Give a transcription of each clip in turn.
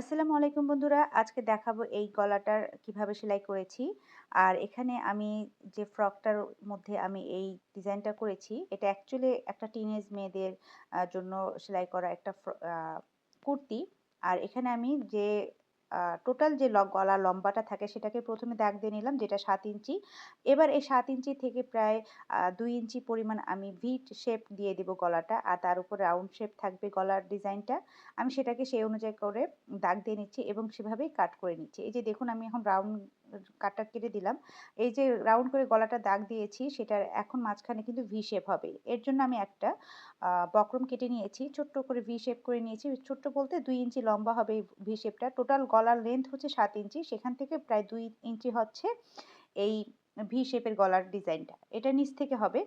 আসসালামু আলাইকুম বন্ধুরা, আজকে দেখাবো এই গলাটার কীভাবে সেলাই করেছি। আর এখানে আমি যে ফ্রকটার মধ্যে আমি এই ডিজাইনটা করেছি, এটা অ্যাকচুয়ালি একটা টিনেজ মেয়েদের জন্য সেলাই করা একটা কুর্তি। আর এখানে আমি যে টোটাল যে গলা লম্বাটা থাকে সেটাকে প্রথমে দাগ দিয়ে নিলাম, যেটা সাত ইঞ্চি। এবার এই সাত ইঞ্চি থেকে প্রায় দুই ইঞ্চি পরিমাণ আমি ভিট শেপ দিয়ে দেব গলাটা, আর তার উপর রাউন্ড শেপ থাকবে গলার ডিজাইনটা। আমি সেটাকে সেই অনুযায়ী করে দাগ দিয়ে নিচ্ছি এবং সেভাবেই কাট করে নিচ্ছি। এই যে দেখুন, আমি এখন রাউন্ড কাটটা কেটে দিলাম। এই যে রাউন্ড করে গলাটা দাগ দিয়েছি, সেটার এখন মাঝখানে কিন্তু ভি শেপ হবে। এর জন্য আমি একটা বক্রম কেটে নিয়েছি, ছোট্ট করে ভি শেপ করে নিয়েছি। ছোট্ট বলতে দুই ইঞ্চি লম্বা হবে এই ভি শেপটা টোটাল গলার লেন্থ হচ্ছে সাত ইঞ্চি। সেখান থেকে প্রায় দুই ইঞ্চি হচ্ছে এই ভি শেপের গলার ডিজাইনটা এটা নিচ থেকে হবে।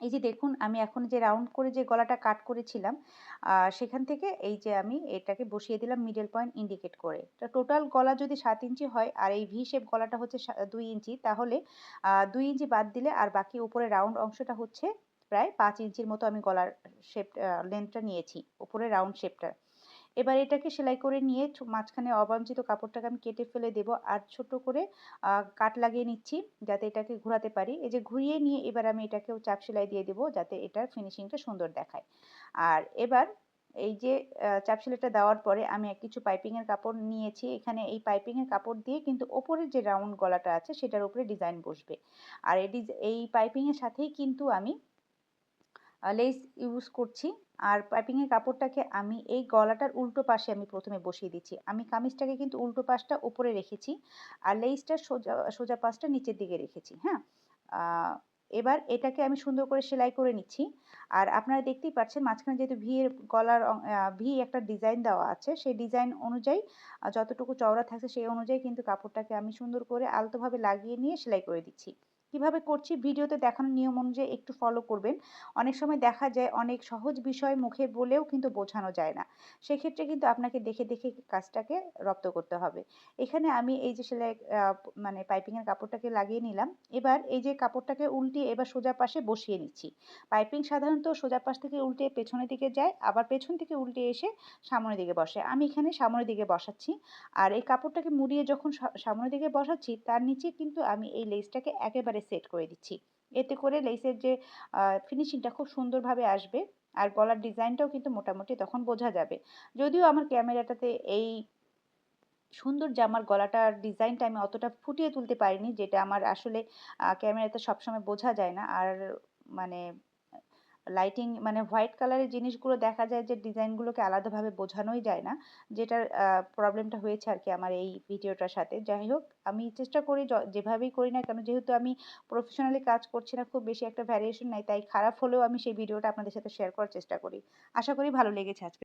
এই যে দেখুন, আমি এখন যে রাউন্ড করে যে গলাটা কাট করেছিলাম সেখান থেকে এই যে আমি এটাকে বসিয়ে দিলাম মিডল পয়েন্ট ইন্ডিকেট করে। তা টোটাল গলা যদি সাত ইঞ্চি হয় আর এই ভি শেপ গলাটা হচ্ছে দুই ইঞ্চি, তাহলে দুই ইঞ্চি বাদ দিলে আর বাকি উপরে রাউন্ড অংশটা হচ্ছে প্রায় পাঁচ ইঞ্চির মতো আমি গলার শেপ লেন্থটা নিয়েছি, উপরে রাউন্ড শেপটা এবার এটাকে সেলাই করে নিয়ে মাঝখানে অবাঞ্ছিত কাপড়টাকে আমি কেটে ফেলে দেব। আর ছোট করে কাট লাগিয়ে নিচ্ছি যাতে এটাকে ঘোরাতে পারি। এই যে ঘুরিয়ে নিয়ে এবার আমি এটাকেও চাপ সেলাই দিয়ে দেবো যাতে এটার ফিনিশিংটা সুন্দর দেখায়। আর এবার এই যে চাপ সেলাইটা দেওয়ার পরে আমি এক কিছু পাইপিংয়ের কাপড় নিয়েছি। এখানে এই পাইপিংয়ের কাপড় দিয়ে কিন্তু ওপরের যে রাউন্ড গলাটা আছে সেটার উপরে ডিজাইন বসবে। আর এই এই পাইপিংয়ের সাথেই কিন্তু আমি লেস ইউজ করছি। আর পাইপিংয়ের কাপড়টাকে আমি এই গলাটার উল্টো পাশে আমি প্রথমে বসিয়ে দিচ্ছি। আমি কামিজটাকে কিন্তু উল্টো পাশটা উপরে রেখেছি আর লেসটার সোজা সোজা পাশটা নিচের দিকে রেখেছি হ্যাঁ? এবার এটাকে আমি সুন্দর করে সেলাই করে নিচ্ছি। আর আপনারা দেখতেই পাচ্ছেন মাঝখানে যেহেতু ভি এর গলার ভি একটা ডিজাইন দেওয়া আছে, সেই ডিজাইন অনুযায়ী যতটুকু চওড়া থাকছে সেই অনুযায়ী কিন্তু কাপড়টাকে আমি সুন্দর করে আলতোভাবে লাগিয়ে নিয়ে সেলাই করে দিচ্ছি। কীভাবে করছি ভিডিওতে দেখানোর নিয়ম অনুযায়ী একটু ফলো করবেন। অনেক সময় দেখা যায় অনেক সহজ বিষয় মুখে বলেও কিন্তু বোঝানো যায় না। সেক্ষেত্রে কিন্তু আপনাকে দেখে দেখে কাজটাকে রপ্ত করতে হবে। এখানে আমি এই যে সেলাই মানে পাইপিংয়ের কাপড়টাকে লাগিয়ে নিলাম। এবার এই যে কাপড়টাকে উল্টিয়ে এবার সোজা পাশে বসিয়ে নিচ্ছি। পাইপিং সাধারণত সোজা পাশ থেকে উল্টে পেছনের দিকে যায়, আবার পেছন থেকে উল্টে এসে সামনের দিকে বসে। আমি এখানে সামনের দিকে বসাচ্ছি। আর এই কাপড়টাকে মুড়িয়ে যখন সামনের দিকে বসাচ্ছি, তার নিচে কিন্তু আমি এই লেসটাকে একেবারে সেট করে দিচ্ছি। এতে করে লেসের যে ফিনিশিংটা খুব সুন্দরভাবে আসবে আর গলার ডিজাইনটাও কিন্তু মোটামুটি তখন বোঝা যাবে। যদিও আমার ক্যামেরাটাতে এই সুন্দর জামার গলাটার ডিজাইনটা আমি অতটা ফুটিয়ে তুলতে পারিনি, যেটা আমার আসলে ক্যামেরাতে সবসময় বোঝা যায় না। আর মানে লাইটিং মানে হোয়াইট কালারের জিনিসগুলো দেখা যায় যে ডিজাইনগুলোকে আলাদাভাবে বোঝানোই যায় না। যেটার প্রবলেমটা হয়েছে আর কি আমার এই ভিডিওটার সাথে। যাই হোক, আমি চেষ্টা করি যেভাবেই করি না কেন, যেহেতু আমি প্রফেশনালি কাজ করছি না, খুব বেশি একটা ভ্যারিয়েশন নাই, তাই খারাপ হলেও আমি সেই ভিডিওটা আপনাদের সাথে শেয়ার করার চেষ্টা করি। আশা করি ভালো লেগেছে আজকে।